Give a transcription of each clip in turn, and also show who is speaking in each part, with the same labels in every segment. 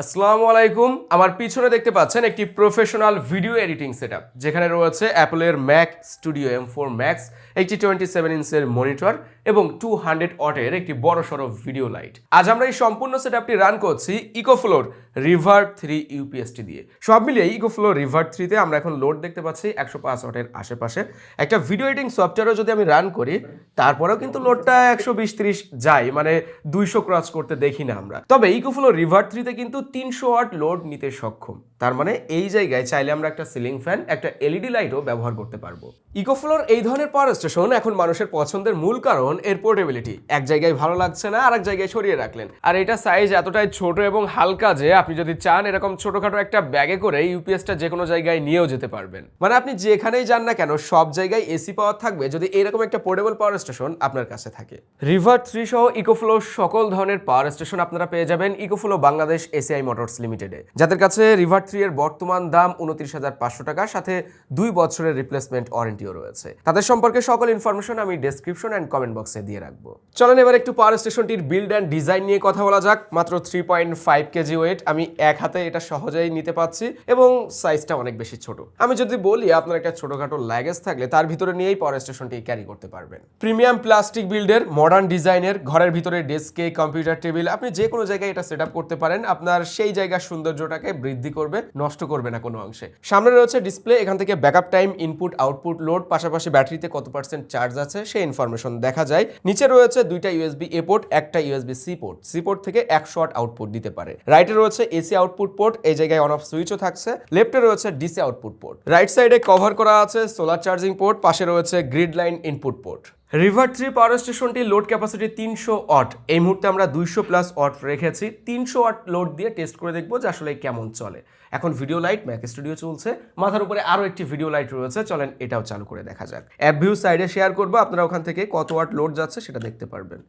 Speaker 1: আসসালামু আলাইকুম। আমার পিছনে দেখতে পাচ্ছেন একটি প্রফেশনাল ভিডিও এডিটিং সেটআপ, যেখানে রয়েছে অ্যাপলের Mac Studio M four Max একটি টোয়েন্টি সেভেন ইঞ্চের মনিটর এবং টু হান্ড্রেড অটের একটি বড় সড়ো ভিডিও লাইট। আজ আমরা এই সম্পূর্ণ সেট রান করছি ইকোফ্লোর রিভার থ্রি ইউপিএসটি দিয়ে। সব মিলিয়ে ইকোফ্লোর রিভার থ্রিতে আমরা এখন লোড দেখতে পাচ্ছি একশো পাঁচ অটের আশেপাশে। একটা ভিডিও এডিটিং সফটওয়্যারও যদি আমি রান করি, তারপরেও কিন্তু লোডটা একশো বিশ ত্রিশ যায় মানে দুইশো ক্রস করতে দেখি না আমরা। তবে ইকোফ্লো রিভার থ্রিতে কিন্তু তিনশো ওয়াট লোড নিতে সক্ষম। তার মানে এই জায়গায় চাইলে আমরা একটা সিলিং ফ্যান একটা এলইডি লাইটও ব্যবহার করতে পারব। ইকোফ্লোর এই ধরনের পাওয়ার স্টেশন এখন মানুষের পছন্দের মূল কারণ এর পোর্টেবিলিটি এক জায়গায় ভালো লাগছে না আর এক জায়গায় সরিয়ে রাখলেন। আর এটা সাইজ এতটাই ছোট এবং হালকা যে আপনি যদি চান এরকম ছোটখাটো একটা ব্যাগে করে ইউপিএসটা যে কোনো জায়গায় নিয়েও যেতে পারবেন। মানে আপনি যেখানেই যান না কেন, সব জায়গায় এসি পাওয়ার থাকবে যদি এরকম একটা পোর্টেবল পাওয়ার স্টেশন আপনার কাছে থাকে। রিভার থ্রি সহ ইকোফ্লো সকল ধরনের পাওয়ার স্টেশন আপনারা পেয়ে যাবেন ইকোফ্লো বাংলাদেশ এসিআই মোটরস লিমিটেডে। যাদের কাছে রিভার থ্রি এর বর্তমান দাম উনত্রিশ হাজার পাঁচশো টাকা, সাথে দুই বছরের রিপ্লেসমেন্ট ওয়ারেন্টিও রয়েছে। তাদের সম্পর্কে সকল ইনফরমেশন আমি ডেসক্রিপশন অ্যান্ড কমেন্ট বক্সে দিয়ে রাখব। চলেন এবার একটু পাওয়ার স্টেশনটির বিল্ড অ্যান্ড ডিজাইন নিয়ে কথা বলা যাক। মাত্র three point five K G weight এক হাতে এটা সহজেই নিতে পারছি এবং সাইজটা অনেক বেশি ছোট। আমি যদি বলি আপনার একটা ছোটখাটো লাগেজ থাকলে তার ভিতরে নিয়েই পাওয়ার স্টেশনটি ক্যারি করতে পারবেন। প্রিমিয়াম প্লাস্টিক বিল্ডের মডার্ন ডিজাইনের ঘরের ভিতরে ডেস্কে কম্পিউটার টেবিল আপনি যে কোনো জায়গায় এটা সেট করতে পারেন, আপনার সেই জায়গার সৌন্দর্যটাকে বৃদ্ধি করবে, নষ্ট করবে না কোনো অংশে। সামনে রয়েছে ডিসপ্লে এখান থেকে backup time input output load পাশাপাশি ব্যাটারিতে কত পার্সেন্ট চার্জ আছে সেই ইনফরমেশন দেখা যায়। নিচে রয়েছে দুইটা ইউএসবি এ পোর্ট একটা USB C port C port থেকে একশো ওয়াট আউটপুট দিতে পারে। রাইটে রয়েছে এসি আউটপুট পোর্ট, এই জায়গায় অন অফ সুইচও থাকছে। লেফটে রয়েছে ডিসি আউটপুট পোর্ট রাইট সাইডে কভার করা আছে সোলার চার্জিং পোর্ট পাশে রয়েছে grid line input port River three power স্টেশনটি লোড ক্যাপাসিটি তিনশো অট এই মুহূর্তে আমরা দুইশো প্লাস অট রেখেছি। তিনশো অট লোড দিয়ে টেস্ট করে দেখব যে আসলে কেমন চলে। এখন ভিডিও লাইট ম্যাক স্টুডিও চলছে। মাথার উপরে আরও একটি ভিডিও লাইট রয়েছে। চলেন এটাও চালু করে দেখা যাক। অ্যাপ ভিউ সাইডে শেয়ার করব। আপনারা ওখান থেকে কত ওয়াট লোড যাচ্ছে সেটা দেখতে পারবেন।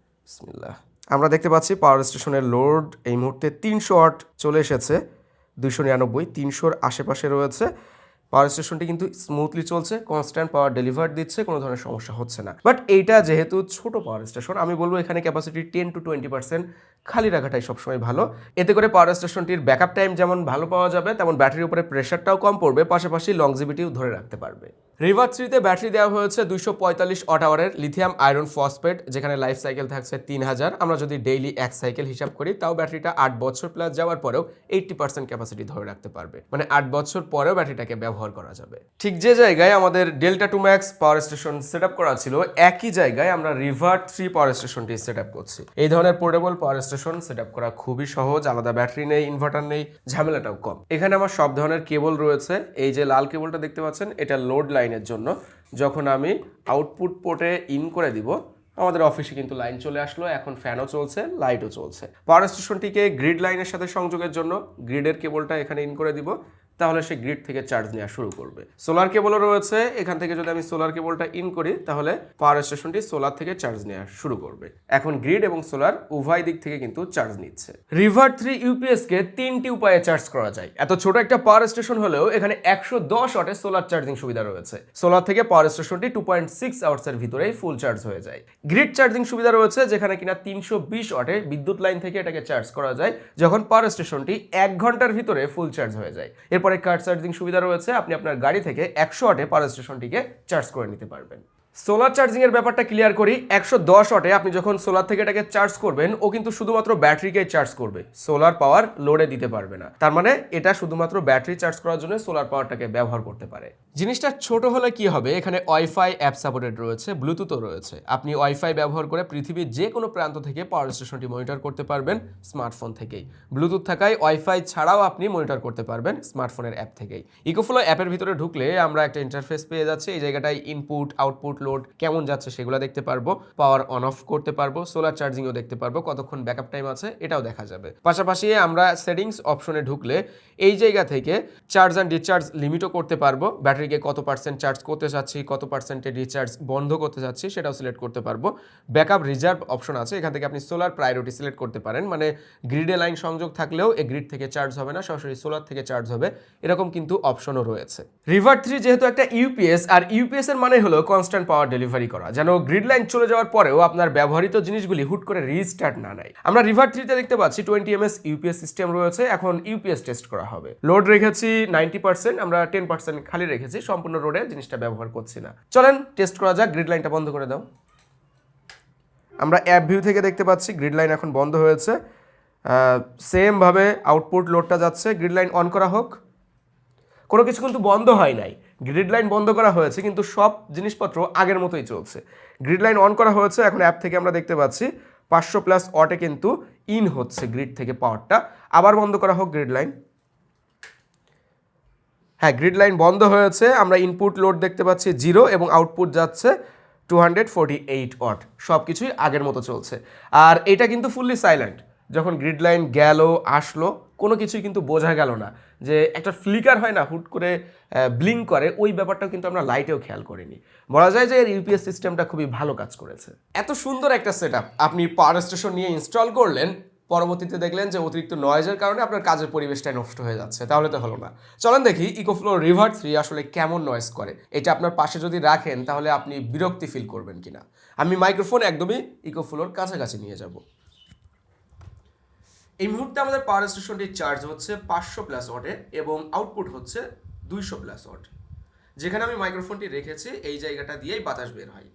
Speaker 1: আমরা দেখতে পাচ্ছি পাওয়ার স্টেশনের লোড এই মুহূর্তে তিনশো ওয়াট চলে এসেছে, দুইশো নিরানব্বই, তিনশোর আশেপাশে রয়েছে। পাওয়ার স্টেশনটি কিন্তু স্মুথলি চলছে কনস্ট্যান্ট পাওয়ার ডেলিভার দিচ্ছে, কোনো ধরনের সমস্যা হচ্ছে না। বাট এইটা যেহেতু ছোট পাওয়ার স্টেশন আমি বলব এখানে capacity ten to twenty percent খালি রাখাটাই সবসময় ভালো। এতে করে পাওয়ার স্টেশনটির ব্যাকআপ টাইম যেমন ভালো পাওয়া যাবে, তেমন ব্যাটারির উপরে প্রেশারটাও কম পড়বে, পাশাপাশি লংজিভিটিও ধরে রাখতে পারবে। রিভার থ্রিতে ব্যাটারি দেওয়া হয়েছে দুইশো পঁয়তাল্লিশ অট আওয়ারের লিথিয়াম আয়রন ফসফেট, যেখানে লাইফ সাইকেল থাকছে তিন হাজার। আমরা যদি ডেইলি এক সাইকেল হিসাব করি, তাও ব্যাটারিটা আট বছর প্লাস যাওয়ার পরেও এইটটি পার্সেন্ট ক্যাপাসিটি ধরে রাখতে পারবে। মানে আট বছর পরেও ব্যাটারিটাকে ব্যবহার করা যাবে। ঠিক যে জায়গায় আমাদের Delta two Max power station set up করা ছিল, একই জায়গায় আমরা রিভার থ্রি পাওয়ার স্টেশনটি সেট আপ করছি। এই ধরনের portable power station set up করা খুবই সহজ, আলাদা ব্যাটারি নেই ইনভার্টার নেই, ঝামেলাটাও কম। এখানে আমার সব ধরনের কেবল রয়েছে। এই যে লাল কেবলটা দেখতে পাচ্ছেন, এটা লোড লাইনের জন্য। যখন আমি আউটপুট পোর্টে ইন করে দিব, আমাদের অফিসে কিন্তু লাইন চলে আসলো, এখন ফ্যানও চলছে লাইটও চলছে। পাওয়ার স্টেশনটিকে গ্রিড লাইনের সাথে সংযোগের জন্য গ্রিডের কেবলটা এখানে ইন করে দিব। তাহলে সে গ্রিড থেকে চার্জ নেওয়া শুরু করবে। সোলার কেবলও রয়েছে। এখান থেকে যদি আমি সোলার কেবলটা ইন করি, তাহলে পাওয়ার স্টেশনটি সোলার থেকে চার্জ নেওয়া শুরু করবে। এখন গ্রিড এবং সোলার উভয় দিক থেকে কিন্তু চার্জ নিচ্ছে। রিভার থ্রি ইউপিএস কে তিনটি উপায়ে চার্জ করা যায়। এত ছোট একটা পাওয়ার স্টেশন হলেও এখানে একশো দশ ওয়াটের সোলার চার্জিং সুবিধা রয়েছে। সোলার থেকে পাওয়ার স্টেশনটি টু পয়েন্ট সিক্স আওয়ার্সের ভিতরেই ফুল চার্জ হয়ে যায়। গ্রিড চার্জিং সুবিধা রয়েছে, যেখানে কিনা তিনশো বিশ ওয়াটে বিদ্যুৎ লাইন থেকে এটাকে চার্জ করা যায়, যখন পাওয়ার স্টেশনটি এক ঘণ্টার ভিতরে ফুল চার্জ হয়ে যায়। এরপরে কার চার্জিং সুবিধা রয়েছে, আপনি আপনার গাড়ি থেকে একশো ওয়াটে পাওয়ার স্টেশনটিকে চার্জ করে নিতে পারবেন। সোলার চার্জিংয়ের ব্যাপারটা ক্লিয়ার করি, একশো দশ অটে আপনি যখন সোলার থেকে এটাকে চার্জ করবেন, ও কিন্তু শুধুমাত্র ব্যাটারিকে চার্জ করবে, সোলার পাওয়ার লোডে দিতে পারবে না। তার মানে এটা শুধুমাত্র ব্যাটারি চার্জ করার জন্য সোলার পাওয়ারটাকে ব্যবহার করতে পারে। জিনিসটা ছোট হলে কি হবে, এখানে ওয়াইফাই অ্যাপ সাপোর্টেড রয়েছে, ব্লুটুথও রয়েছে। আপনি ওয়াইফাই ব্যবহার করে পৃথিবীর যে কোনো প্রান্ত থেকে পাওয়ার স্টেশনটি মনিটর করতে পারবেন স্মার্টফোন থেকেই। ব্লুটুথ থাকায় ওয়াইফাই ছাড়াও আপনি মনিটর করতে পারবেন স্মার্টফোনের অ্যাপ থেকেই। ইকোফ্লো অ্যাপের ভিতরে ঢুকলে আমরা একটা ইন্টারফেস পেয়ে যাচ্ছি, এই জায়গাটায় ইনপুট আউটপুট লোড কেমন যাচ্ছে সেগুলো দেখতে পারব পাওয়ার অন অফ করতে পারব সোলার চার্জিংও দেখতে পারব, কতক্ষণ ব্যাকআপ টাইম আছে এটাও দেখা যাবে। পাশাপাশি আমরা সেটিংস অপশনে ঢুকলে এই জায়গা থেকে চার্জ অ্যান্ড ডিসচার্জ লিমিটও করতে পারব ব্যাটারিকে কত পার্সেন্ট চার্জ করতে চাচ্ছি, কত পার্সেন্টে ডিসচার্জ বন্ধ করতে চাচ্ছি সেটাও সিলেক্ট করতে পারব। ব্যাকআপ রিজার্ভ অপশন আছে, এখান থেকে আপনি সোলার প্রায়োরিটি সিলেক্ট করতে পারেন মানে গ্রিডে লাইন সংযোগ থাকলেও এই গ্রিড থেকে চার্জ হবে না, সরাসরি সোলার থেকে চার্জ হবে, এরকম কিন্তু অপশনও রয়েছে। রিভার থ্রি যেহেতু একটা ইউপিএস আর ইউপিএস এর মানে হলো কনস্ট্যান্ট পাওয়ার ডেলিভারি করা। যেন গ্রিড লাইন চলে যাওয়ার পরেও আপনার ব্যবহৃত জিনিসগুলি হুট করে রিস্টার্ট না নেয়। আমরা রিভার থ্রিতে দেখতে পাচ্ছি টোয়েন্টি এমএস ইউপিএস সিস্টেম রয়েছে, এখন ইউপিএস টেস্ট করা হবে। লোড রেখেছি নাইনটি পার্সেন্ট আমরা টেন পার্সেন্ট খালি রেখেছি, সম্পূর্ণ রোডে জিনিসটা ব্যবহার করছি না। চলেন টেস্ট করা যাক গ্রিড লাইনটা বন্ধ করে দাও। আমরা অ্যাপ ভিউ থেকে দেখতে পাচ্ছি গ্রিড লাইন এখন বন্ধ হয়েছে। সেমভাবে আউটপুট লোডটা যাচ্ছে গ্রিড লাইন অন করা হোক। কোনো কিছু কিন্তু বন্ধ হয় নাই। গ্রিড লাইন বন্ধ করা হয়েছে, কিন্তু সব জিনিসপত্র আগের মতোই চলছে। গ্রিড লাইন অন করা হয়েছে, এখন অ্যাপ থেকে আমরা দেখতে পাচ্ছি, পাঁচশো প্লাস অটে কিন্তু ইন হচ্ছে গ্রিড থেকে পাওয়ারটা আবার বন্ধ করা হোক গ্রিড লাইন হ্যাঁ গ্রিড লাইন বন্ধ হয়েছে, আমরা ইনপুট লোড দেখতে পাচ্ছি জিরো এবং আউটপুট যাচ্ছে two hundred forty eight watt সব কিছুই আগের মতো চলছে। আর এটা কিন্তু ফুললি সাইলেন্ট যখন গ্রিড লাইন গেল, আসলো, কোনো কিছুই কিন্তু বোঝা গেল না। যে একটা ফ্লিকার হয় না, হুট করে ব্লিঙ্ক করে, ওই ব্যাপারটাও কিন্তু আমরা লাইটেও খেয়াল করিনি। বলা যায় যে এর ইউপিএস সিস্টেমটা খুবই ভালো কাজ করেছে। এত সুন্দর একটা সেট আপনি পাওয়ার স্টেশন নিয়ে ইনস্টল করলেন, পরবর্তীতে দেখলেন যে অতিরিক্ত নয়েজের কারণে আপনার কাজের পরিবেশটাই নষ্ট হয়ে যাচ্ছে। তাহলে তো হলো না। চলেন দেখি ইকোফ্লো রিভার থ্রি আসলে কেমন নয়েজ করে? এটা আপনার পাশে যদি রাখেন, তাহলে আপনি বিরক্তি ফিল করবেন কিনা। আমি মাইক্রোফোন একদমই ইকোফ্লোর কাছাকাছি নিয়ে যাব। এই মুহূর্তে আমাদের পাওয়ার স্টেশনটির চার্জ হচ্ছে পাঁচশো প্লাস ওয়াটে এবং আউটপুট হচ্ছে দুইশো প্লাস ওয়াট যেখানে আমি মাইক্রোফোনটি রেখেছি, এই জায়গাটা দিয়েই বাতাস বের হয়।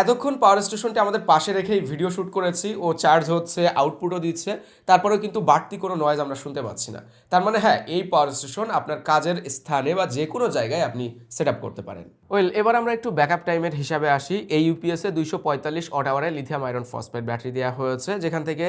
Speaker 1: এতক্ষণ পাওয়ার স্টেশনটি আমাদের পাশে রেখেই ভিডিও শ্যুট করেছি, ও চার্জ হচ্ছে আউটপুটও দিচ্ছে, তারপরেও কিন্তু বাড়তি কোনো নয়েজ আমরা শুনতে পাচ্ছি না। তার মানে হ্যাঁ এই পাওয়ার স্টেশন আপনার কাজের স্থানে বা যে কোনো জায়গায় আপনি সেট করতে পারেন। ওয়েল এবার আমরা একটু ব্যাকআপ টাইমের হিসাবে আসি। এই ইউপিএসে দুইশো পঁয়তাল্লিশ অট আওয়ারে লিথিয়াম আয়রন ফসফেট ব্যাটারি দেওয়া হয়েছে, যেখান থেকে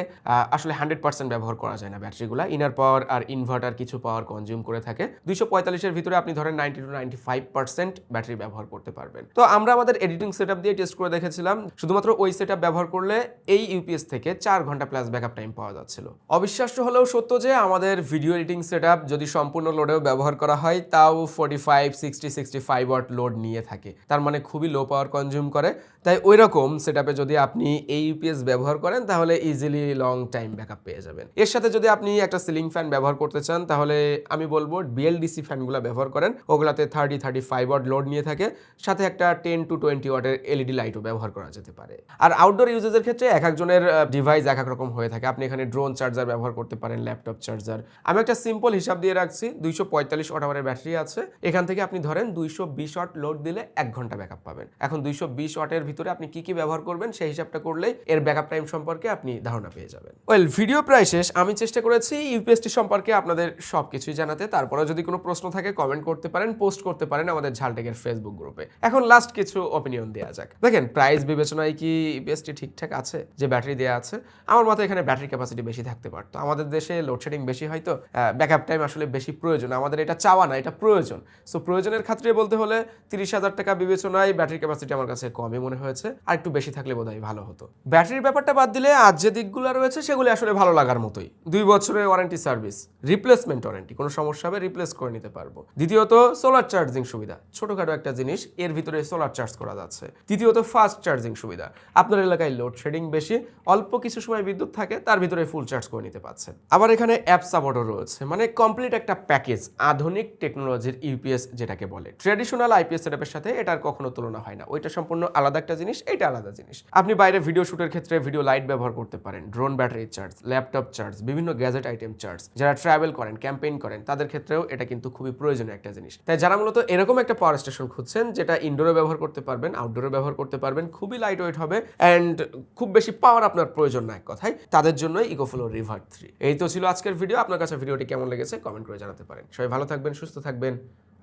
Speaker 1: আসলে হান্ড্রেড পার্সেন্ট ব্যবহার করা যায় না ব্যাটারিগুলো ইনার পাওয়ার আর ইনভার্টার কিছু পাওয়ার কনজিউম করে থাকে। দুইশো পঁয়তাল্লিশের ভিতরে আপনি ধরেন ninety to ninety five percent battery ব্যবহার করতে পারবেন। তো আমরা আমাদের এডিটিং সেট দিয়ে টেস্ট করে দেখেছিলাম, শুধুমাত্র ওই সেট ব্যবহার করলে এই ইউপিএস থেকে চার ঘণ্টা প্লাস ব্যাকআপ টাইম পাওয়া যাচ্ছিল। অবিশ্বাস্য হলেও সত্য যে আমাদের ভিডিও এডিটিং সেট যদি সম্পূর্ণ লোডেও ব্যবহার করা হয়, তাও forty five sixty sixty five watt load নিয়ে থাকে। তার মানে খুবই লো পাওয়ার কনজিউম করে। তাই ওই রকম সেট যদি আপনি এই ইউপিএস ব্যবহার করেন, তাহলে ইজিলি লং টাইম ব্যাকআপ পেয়ে যাবেন। এর সাথে যদি আপনি একটা সিলিং ফ্যান ব্যবহার করতে চান, তাহলে আমি বলব বিএলডিসি ফ্যানগুলো ব্যবহার করেন। ওগুলাতে thirty thirty five watt load নিয়ে থাকে। সাথে একটা টেন টু টোয়েন্টি ওয়াটের এলইডি লাইটও ব্যবহার করা যেতে পারে। আর আউটডোর ইউজেসের ক্ষেত্রে এক একজনের ডিভাইস এক এক রকম হয়ে থাকে। আপনি এখানে ড্রোন চার্জার ব্যবহার করতে পারেন ল্যাপটপ চার্জার আমি একটা সিম্পল হিসাব দিয়ে রাখছি, দুইশো পঁয়তাল্লিশ ওয়াট ব্যাটারি আছে। এখান থেকে আপনি ধরেন দুইশো বিশ ওয়াট লোড দিলে এক ঘণ্টা ব্যাকআপ পাবেন। এখন দুইশো বিশ ওয়াটের ভিতরে আপনি কি কি ব্যবহার করবেন সেই হিসাবটা করলেই এর ব্যাকআপ টাইম সম্পর্কে আপনি ধারণা পেয়ে যাবেন। ওয়েল ভিডিও প্রায় শেষ। আমি চেষ্টা করেছি ইউপিএসটি সম্পর্কে আপনাদের সব কিছুই জানাতে। তারপরে যদি কোনো প্রশ্ন থাকে কমেন্ট করতে পারেন পোস্ট করতে পারেন আমাদের ঝালটেকের ফেসবুক গ্রুপে এখন লাস্ট কিছু অপিনিয়ন দেওয়া যাক। দেখেন প্রাইস বিবেচনায় কি ইউপিএসটি ঠিকঠাক আছে? যে ব্যাটারি দেওয়া আছে? আমার মতে এখানে ব্যাটারি ক্যাপাসিটি বেশি থাকতে পারতো আমাদের দেশে লোডশেডিং বেশি হয় তো ব্যাকআপ টাইম আসলে বেশি প্রয়োজন। আমাদের এটা চাওয়া না, এটা প্রয়োজন। সো প্রয়োজনের ক্ষেত্রে বলতে হলে তিরিশ হাজার টাকা বিবেচনায় ব্যাটারি ক্যাপাসিটি আমার কাছে কমই মনে হয়েছে। আর একটু বেশি থাকলে বোধহয় ভালো হতো। ব্যাটারির ব্যাপারটা বাদ দিলে আজ যে দিকগুলো রয়েছে, সেগুলি আসলে ভালো লাগার মতোই। দুই বছরের ওয়ারেন্টি সার্ভিস রিপ্লেসমেন্ট ওয়ারেন্টি কোনো সমস্যা হবে রিপ্লেস করে নিতে পারব। দ্বিতীয়ত সোলার চার্জিং সুবিধা। ছোটখাটো একটা জিনিস, এর ভিতরে সোলার চার্জ করা যাচ্ছে। তৃতীয়ত ফাস্ট চার্জিং সুবিধা। আপনার এলাকায় লোডশেডিং বেশি, অল্প কিছু সময় বিদ্যুৎ থাকে, তার ভিতরে ফুল চার্জ করে নিতে পারছেন। আবার এখানে অ্যাপ সাপোর্টও রয়েছে মানে কমপ্লিট একটা প্যাকেজ আধুনিক টেকনোলজির ইউপিএস যেটাকে বলে। ট্রেডিশনাল আইপিএস সেটআপের সাথে এটার কখনো তুলনা হয় না। ওইটা সম্পূর্ণ আলাদা একটা জিনিস, এটা আলাদা জিনিস। আপনি বাইরে ভিডিও শুটের ক্ষেত্রে ভিডিও লাইট ব্যবহার করতে পারেন drone battery charge laptop charge বিভিন্ন গ্যাজেট আইটেম চার্জ যারা ট্রাভেল করেন ক্যাম্পেইন করেন, তাদের ক্ষেত্রেও এটা কিন্তু খুবই প্রয়োজনীয় একটা জিনিস। তাই যারা মূলত এরকম একটা পাওয়ার স্টেশন খুঁজছেন, যেটা ইনডোরে ব্যবহার করতে পারবেন আউটডোরে ব্যবহার করতে পারবেন খুবই লাইট ওয়েট হবে অ্যান্ড খুব বেশি পাওয়ার আপনার প্রয়োজন না এক কথায়। তাদের জন্য ইকোফ্লো রিভার থ্রি এই তো ছিল আজকের ভিডিও আপনার কাছে ভিডিওটি কেমন লেগেছে? কমেন্ট করে জানাতে পারেন। সবাই ভালো থাকবেন, সুস্থ থাকবেন।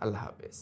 Speaker 1: আল্লাহ হাফেজ।